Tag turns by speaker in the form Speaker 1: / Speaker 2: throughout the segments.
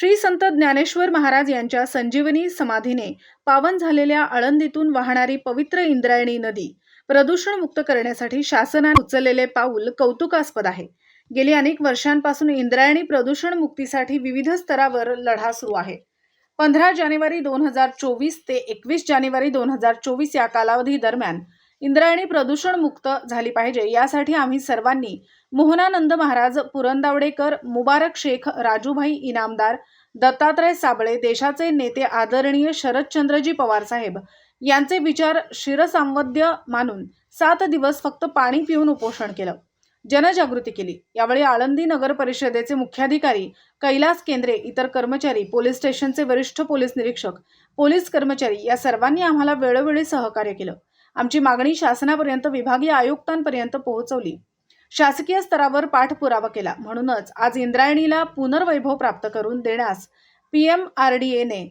Speaker 1: श्री संत ज्ञानेश्वर महाराज यांच्या संजीवनी समाधीने पावन झालेल्या आळंदीतून वाहणारी पवित्र इंद्रायणी नदी प्रदूषणमुक्त करण्यासाठी शासनाने उचललेले पाऊल कौतुकास्पद आहे. गेली अनेक वर्षांपासून इंद्रायणी प्रदूषण मुक्तीसाठी विविध स्तरावर लढा सुरू आहे. पंधरा जानेवारी दोन हजार चोवीस ते एकवीस जानेवारी दोन हजार चोवीस या कालावधी दरम्यान इंद्रायणी प्रदूषण मुक्त झाली पाहिजे. यासाठी आम्ही सर्वांनी मोहनानंद महाराज पुरंदावडेकर मुबारक शेख राजूभाई इनामदार दत्तात्रय साबळे देशाचे नेते आदरणीय शरदचंद्रजी पवार साहेब यांचे विचार शिरसांवद्य मानून सात दिवस फक्त पाणी पिऊन उपोषण केलं. जनजागृती केली. यावेळी आळंदी नगर परिषदेचे मुख्याधिकारी कैलास केंद्रे इतर कर्मचारी पोलीस स्टेशनचे वरिष्ठ पोलीस निरीक्षक पोलीस कर्मचारी या सर्वांनी आम्हाला वेळोवेळी सहकार्य केलं. आमची मागणी शासनापर्यंत विभागीय आयुक्तांपर्यंत पोहोचवली. शासकीय स्तरावर पाठपुरावा केला. म्हणूनच आज इंद्रायणीला पुनर्वैभव प्राप्त करून देण्यास पी एम आर डी एने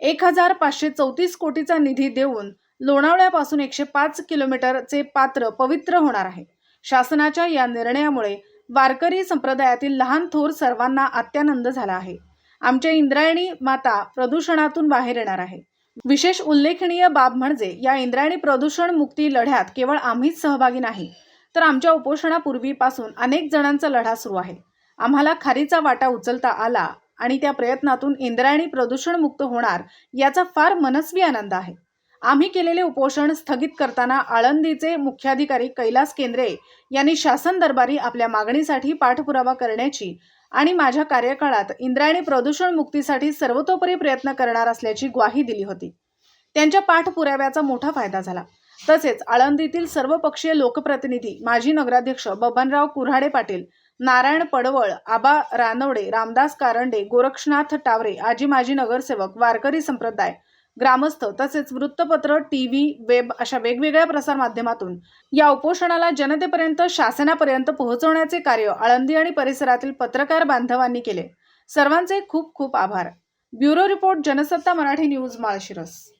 Speaker 1: एक हजार पाचशे चौतीस कोटीचा निधी देऊन लोणावळ्यापासून एकशे पाच किलोमीटरचे पात्र पवित्र होणार आहे. शासनाच्या या निर्णयामुळे वारकरी संप्रदायातील लहान थोर सर्वांना अत्यानंद झाला आहे. आमच्या इंद्रायणी माता प्रदूषणातून बाहेर येणार आहे. विशेष उल्लेखनीय बाब म्हणजे या इंद्रायणी प्रदूषण मुक्ती लढ्यात केवळ आम्हीच सहभागी नाही तर आमच्या उपोषणापूर्वीपासून अनेक जणांचा लढा सुरू आहे. आम्हाला खारीचा वाटा उचलता आला आणि त्या प्रयत्नातून इंद्रायणी प्रदूषण मुक्त होणार याचा फार मनस्वी आनंद आहे. आम्ही केलेले उपोषण स्थगित करताना आळंदीचे मुख्याधिकारी कैलास केंद्रे यांनी शासन दरबारी आपल्या मागणीसाठी पाठपुरावा करण्याची आणि माझ्या कार्यकाळात इंद्रायणी प्रदूषण मुक्तीसाठी सर्वतोपरी प्रयत्न करणार असल्याची ग्वाही दिली होती. त्यांच्या पाठपुराव्याचा मोठा फायदा झाला. तसेच आळंदीतील सर्वपक्षीय लोकप्रतिनिधी माजी नगराध्यक्ष बबनराव कुऱ्हाडे पाटील नारायण पडवळ आबा रानवडे रामदास कारंडे गोरक्षनाथ टावरे आजी माजी नगरसेवक वारकरी संप्रदाय ग्रामस्थ तसेच वृत्तपत्र टी व्ही वेब अशा वेगवेगळ्या प्रसारमाध्यमातून या उपोषणाला जनतेपर्यंत शासनापर्यंत पोहोचवण्याचे कार्य आळंदी आणि परिसरातील पत्रकार बांधवांनी केले. सर्वांचे खूप खूप आभार. Bureau report Jansatta Marathi news Malshiras.